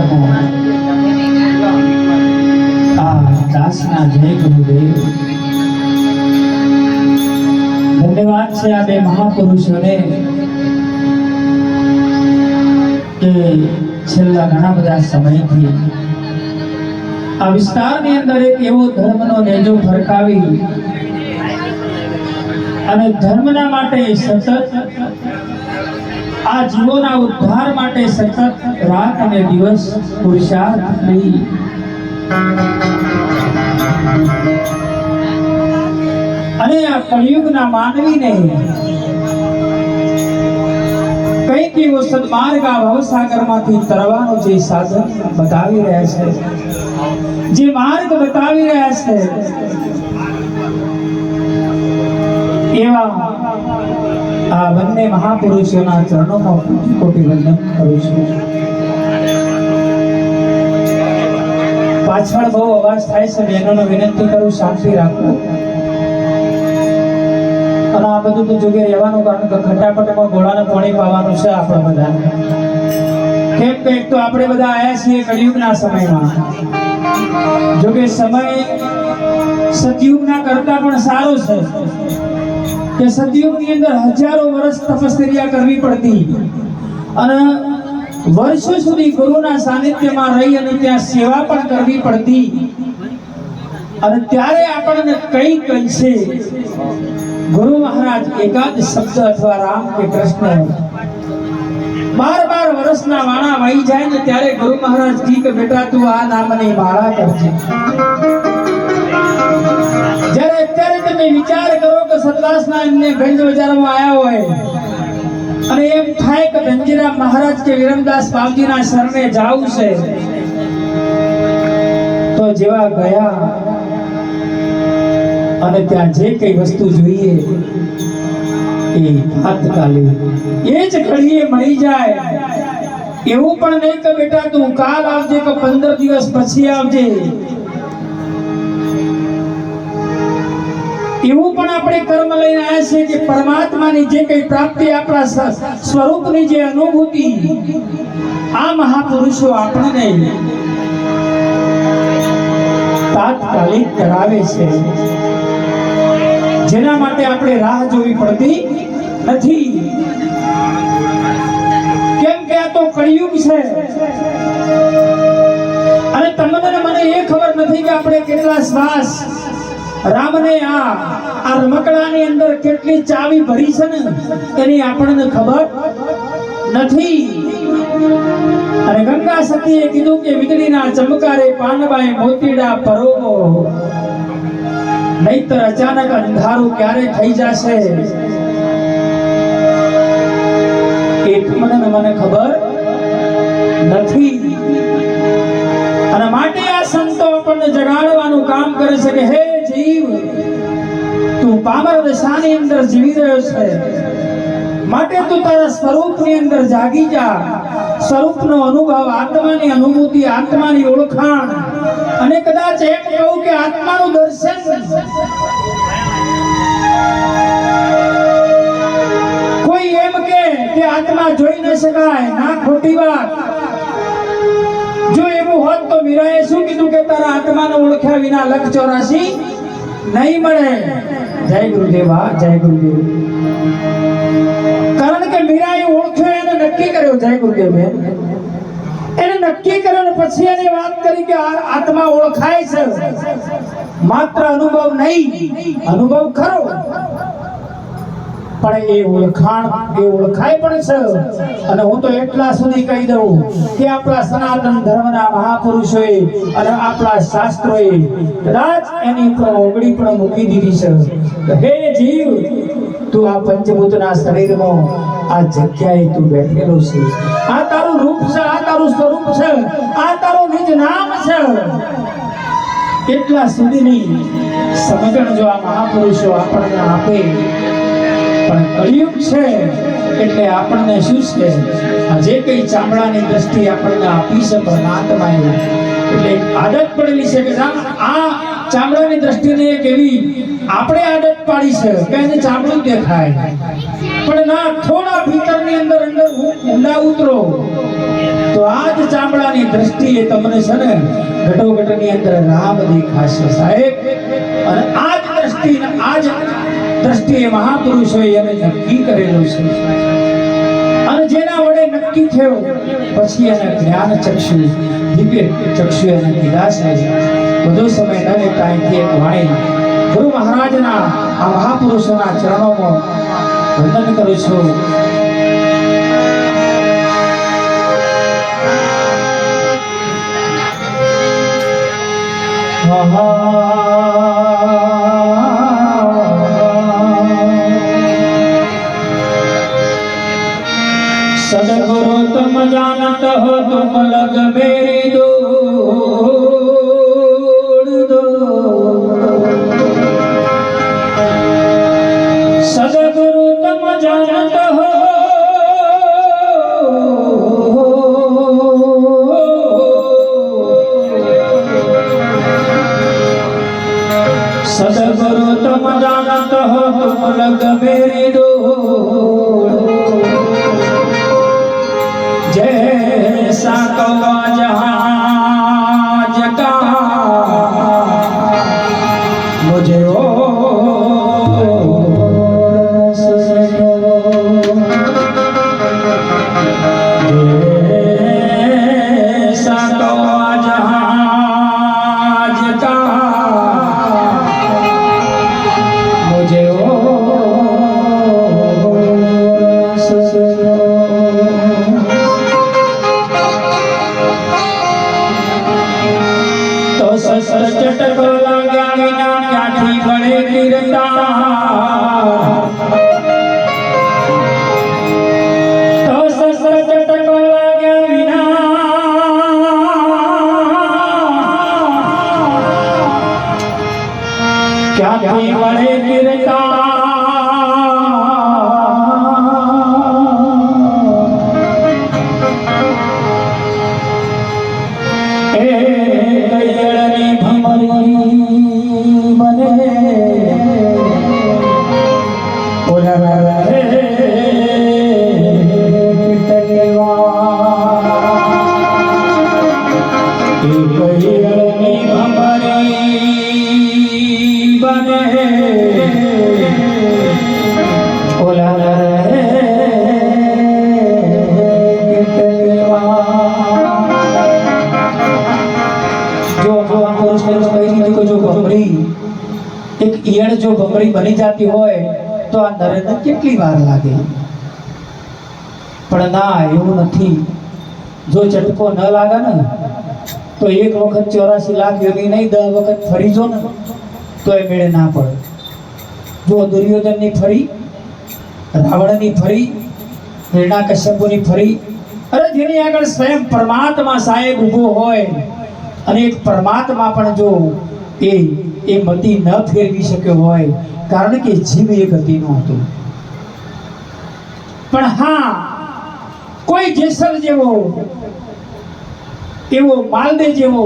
સૌના આ દાસના જય ગુરુદેવ. ધન્યવાદ છે આ બે મહાપુરુષોને કે છેલ્લા ઘણા બધા સમયથી આ વિસ્તારની અંદર એક એવો ધર્મનો નેજો ફરકાવી અને ધર્મના માટે સતત આ જીવોના ઉદ્ધાર માટે સતત રાત અને દિવસ પુરુષાર્થ કરી અને આ કળિયુગના માનવીને કંઈક એવો સદમાર્ગ આ ભવસાગરમાંથી તરવાનું જે સાધન બતાવી રહ્યા છે, જે માર્ગ બતાવી રહ્યા છે, એવા આ બંને મહાપુરુષોના ચરણોમાં કોટી વંદન કરું છું. પાછળ બહુ અવાજ થાય છે, બહેનોને વિનંતી કરું, શાંતિ રાખો. અને આ બધું તો જોગે રહેવાનું કારણ કે ખટાપટમાં ઘોડાને પાણી પાવાનું છે આપણે બધા. કેમ કે તો આપણે બધા આયા છીએ કળિયુગના સમયમાં. જોકે સમય સતયુગના કરતા પણ સારો છે. કે સતયુગની અંદર હજારો વર્ષ તપશ્ચર્યા કરવી પડતી. અને વર્ષો સુધી ગુરુના સાનિધ્યમાં રહી અને ત્યાં સેવા પણ કરવી પડતી. અને ત્યારે આપણને કઈ અંશે ગુરુ મહારાજ એકાદ શબ્દ અથવા રામ કે કૃષ્ણ બાર બાર વર્ષના વાણા વહી જાય ને ત્યારે ગુરુ મહારાજ કી કે બેટા તું આ નામની માળા કરજે. જ્યારે અત્યારે તમે વિચાર કરો કે સતલાસના એમને ગંજ બજારમાં આવ્યા હોય. અને એમ થાય કે ધનજીરામ મહારાજ કે વિરમદાસ બાપજીના શરણે જાવું છે. તો જેવા ગયા અને ત્યાં જે કઈ વસ્તુ જોઈએ એ તાત્કાલિક એ જ ઘડીએ મળી જાય. એવું પણ નહીં કે બેટા તું કાલ આવજે કે પંદર દિવસ પછી આવજે. એવું પણ આપણે કર્મ લઈને આવ્યા છે કે પરમાત્માની જે કઈ પ્રાપ્તિ આપણા સ્વરૂપની જે અનુભૂતિ, આ મહાપુરુષો આપણને તાત્કાલિક કરાવે છે. જેના માટે આપણે રાહ જોવી પડતી નથી. કેમ કે આ તો કળિયુગ છે. અને તમને મને એ ખબર નથી કે આપણે કેટલા શ્વાસ રામને આ આ રમકડાની અંદર કેટલી ચાવી ભરી છે ને, એની આપણને ખબર નથી. અને ગંગા સતીએ કીધું કે વીજળીના ચમકારે પાનબાએ મોતીડા પરોગો નહીતર અચાનક અંધારું ક્યારે થઈ જશે? એ તમને મને ખબર નથી. અને માટે આ સંતો આપણને જગાડવાનું કામ કરે છે કે, હે તું પામર દશાની અંદર જીવી રહ્યો છે. માટે તું તારા સ્વરૂપની અંદર જાગી જા. સ્વરૂપનો અનુભવ આત્માની અનુભૂતિ, આત્માની ઓળખાણ. અને કદાચ એમ કહું કે આત્માનું દર્શન. કોઈ એમ કે કે આત્મા જોઈ ન શકાય. ના, ખોટી વાત. જો એવું હોત તો મીરાએ શું કીધું કે તારા આત્માને ઓળખ્યા વિના લખ ચોરાશી? નહીં મળે. જય ગુરુદેવા, જય ગુરુદેવ. કારણ કે મીરાએ ઓળખ્યો, એને નક્કી કર્યો, જય ગુરુદેવ એને નક્કી કર્યો પછી એને વાત કરી કે આત્મા ઓળખાય છે. માત્ર અનુભવ નહીં, અનુભવ ખરો. પણ એ ઓળખાણ, એ ઓળખાય પણ છે. અને હું તો એટલા સુધી કહી દઉં કે આપણા સનાતન ધર્મના મહાપુરુષોએ અને આપણા શાસ્ત્રોએ કદાચ એની પર ઓગળી પણ મૂકી દીધી છે. હે જીવ, તું આ પંચભૂતના શરીરમાં આ જગ્યાએ તું બેઠેલો છે. આ તારું રૂપ છે, આ તારું સ્વરૂપ છે, આ તારું નિજ નામ છે. એટલા સુધીની સમજણ જો આ મહાપુરુષો આપણને આપે પણ કળિયુગ છે એટલે આપણને શું છે? જે કઈ ચામડાની દ્રષ્ટિ આપણને આપી છે પરમાત્માએ, એટલે એક આદત પડેલી છે કે આ ચામડાની દ્રષ્ટિને એક એવી આપણે આદત પાડી છે કે એને ચામડું દેખાય. પણ ના, થોડા ભીતરની અંદર અંદર ઊંડા ઉતરો. તો આ જ ચામડાની દ્રષ્ટિએ તમને છે ને ઘટોઘટની અંદર રામ દેખાશે સાહેબ. અને આ જ દ્રષ્ટિ આ જ દ્રષ્ટિએ મહાપુરુષોએ એને નક્કી કરેલું છે. અને જેના વડે નક્કી થયું, પછી એને જ્ઞાન ચક્ષુ દીપે ચક્ષુ એને દિલાસે બધો સમય ન લેતા અહીંથી એક વાણી ગુરુ મહારાજના આ મહાપુરુષોના ચરણોમાં વંદન કરું છું. મહા जानत हो બની જતી હોય તો આ નરેન્દ્ર કેટલી વાર લાગે? પણ ના, એવું નથી. જો ચટકો ન લાગે ને, તો એક વખત ચોરાસી લાખ યોગી નહીં દસ વખત ફરી જો ને, તો એ મેળે ના પડે. જો દુર્યોધનની ફરી, રાવણની ફરી હિરણાકશ્યપુની ફરી, અરે જેની આગળ સ્વયં પરમાત્મા સાહેબ ઊભો હોય, અને એક પરમાત્મા પણ જો એ એ મતિ ન ફેરવી શક્યો હોય, કારણ કે જીવ એ ગતિનો હતો. પણ હા, કોઈ જેસર જેવો, એવો માલદે જેવો,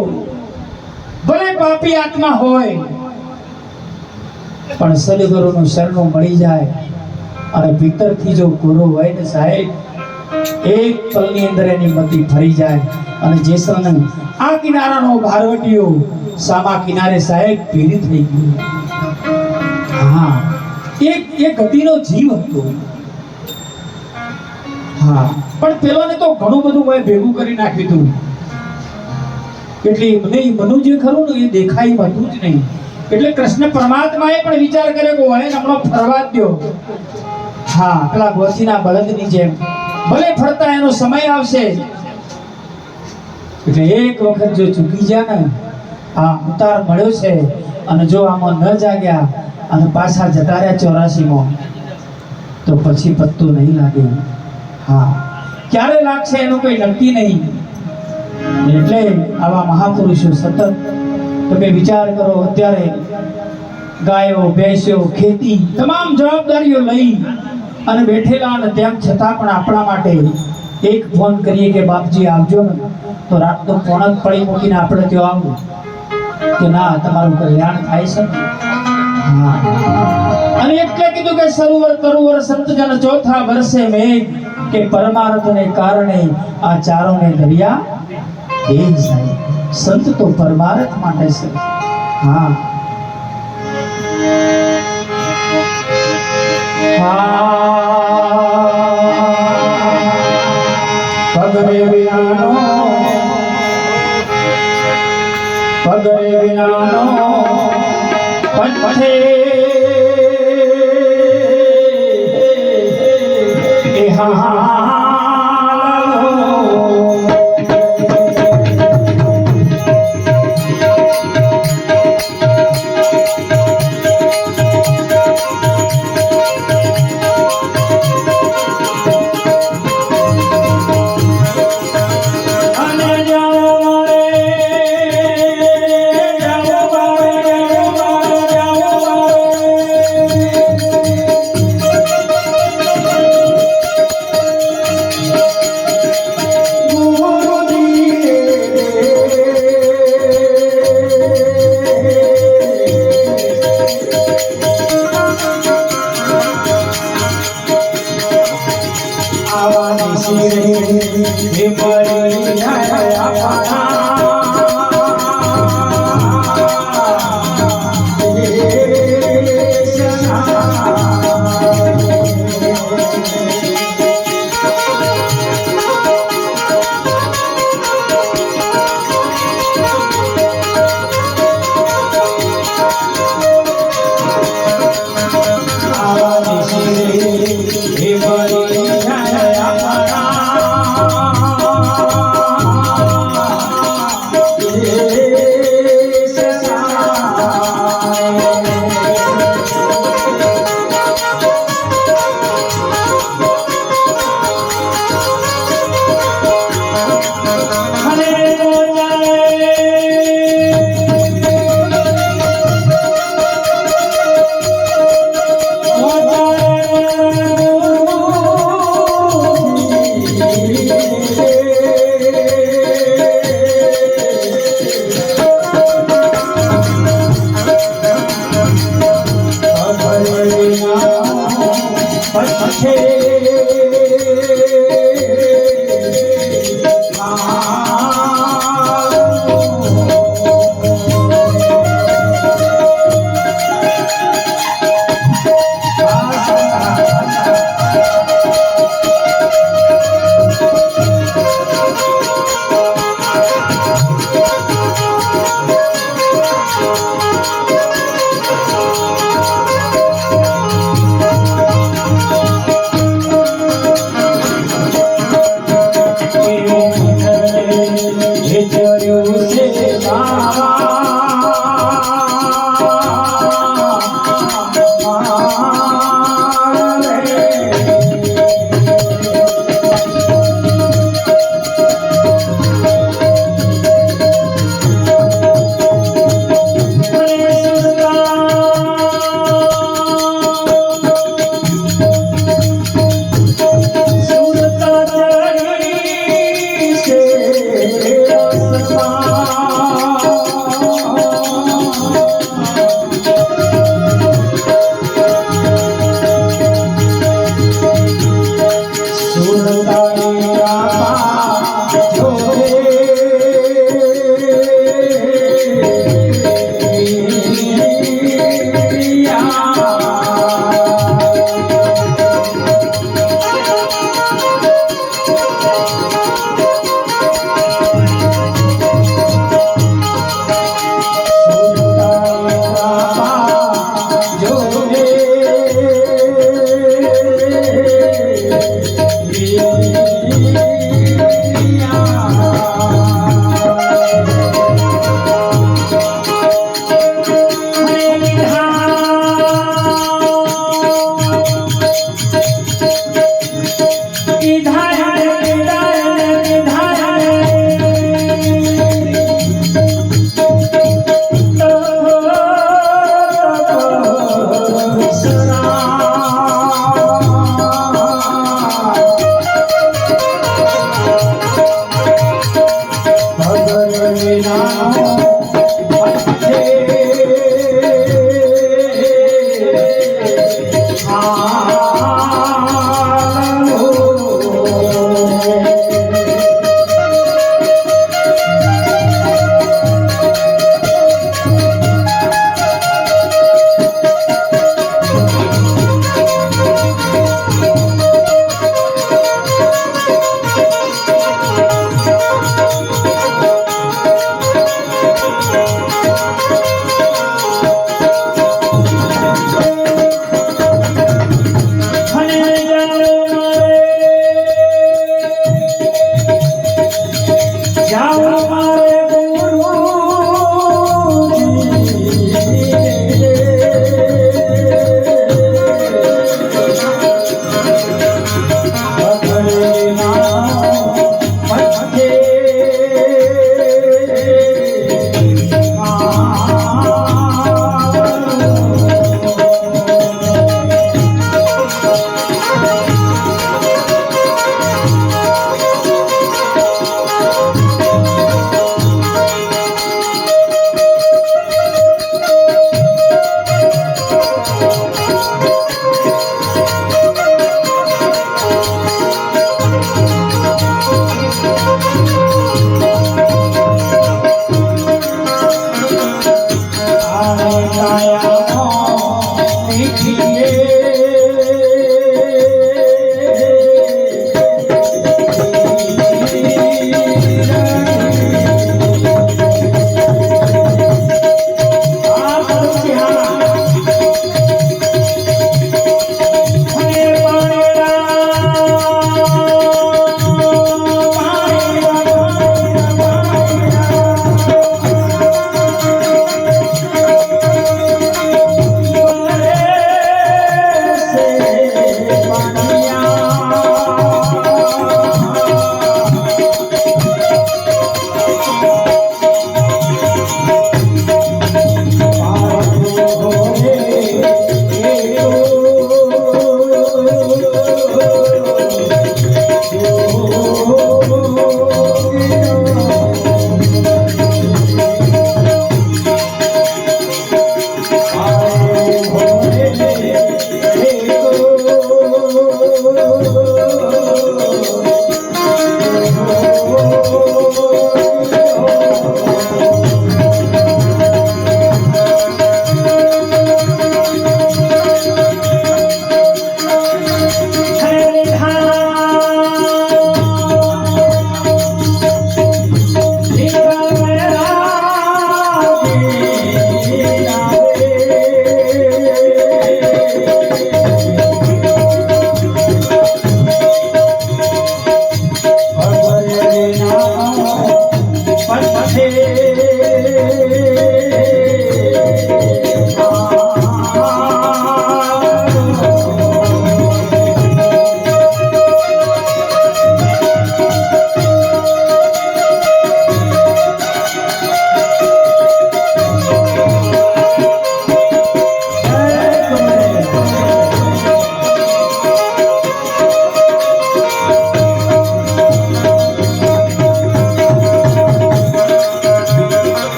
ભલે પાપી આત્મા હોય, પણ સદગુરુનું શરણું મળી જાય. અને ભીતરથી જો ગુરુ હોય ને સાહેબ, એક પલની અંદર એની મતિ ફરી જાય. અને જેસરને આ કિનારાનો ભારવટીયો સામા કિનારે સાહેબ ભેરી થઈ ગયું હા, એક એ ગતિનો જીવ હતો. હા, પણ પેલોને તો ઘણું બધું મેં ભેગું કરી નાખ્યું હતું. એટલે મને મનુ જે ખરું ને, એ દેખાય હતું જ નહીં. એટલે કૃષ્ણ પરમાત્માએ પણ વિચાર કર્યો કે હોય હમણાં ફરવા દો હા, પેલા ગોસીના બળદની જેમ. ભલે ફરતા એનો સમય આવશે. એટલે એક વખત જો ચૂકી જાય ને આ ઉતાર મળ્યો છે અને જો આમાં ન જાગ્યા અને પાછા જતા રહ્યા ચોરાસીમાં, તો પછી પત્તું નહીં લાગે. હા. ક્યારે લાગશે એનું કોઈ નક્કી નહીં. એટલે આવા મહાપુરુષો સતત તમે વિચાર કરો, અત્યારે ગાયો, ભેંસો, ખેતી તમામ જવાબદારીઓ લઈ અને બેઠેલા અને તેમ છતાં પણ આપણા માટે એક ફોન કરીએ કે, બાપજી, આવજો ને. તો રાતનો પોણક પડી મૂકીને આપણે ત્યાં આવું. કે ના, તમારું કલ્યાણ થાય છે. અને એટલે કીધું કે સરોવર તરોવર સંતજન ચોથા વર્ષે મેઘ કે પરમાર્થને કારણે આ ચારોને દરિયા જ સાહેબ સંત તો પરમાર્થ માટે છે. હા. પગરે વિનાનો વિનાનો પંથે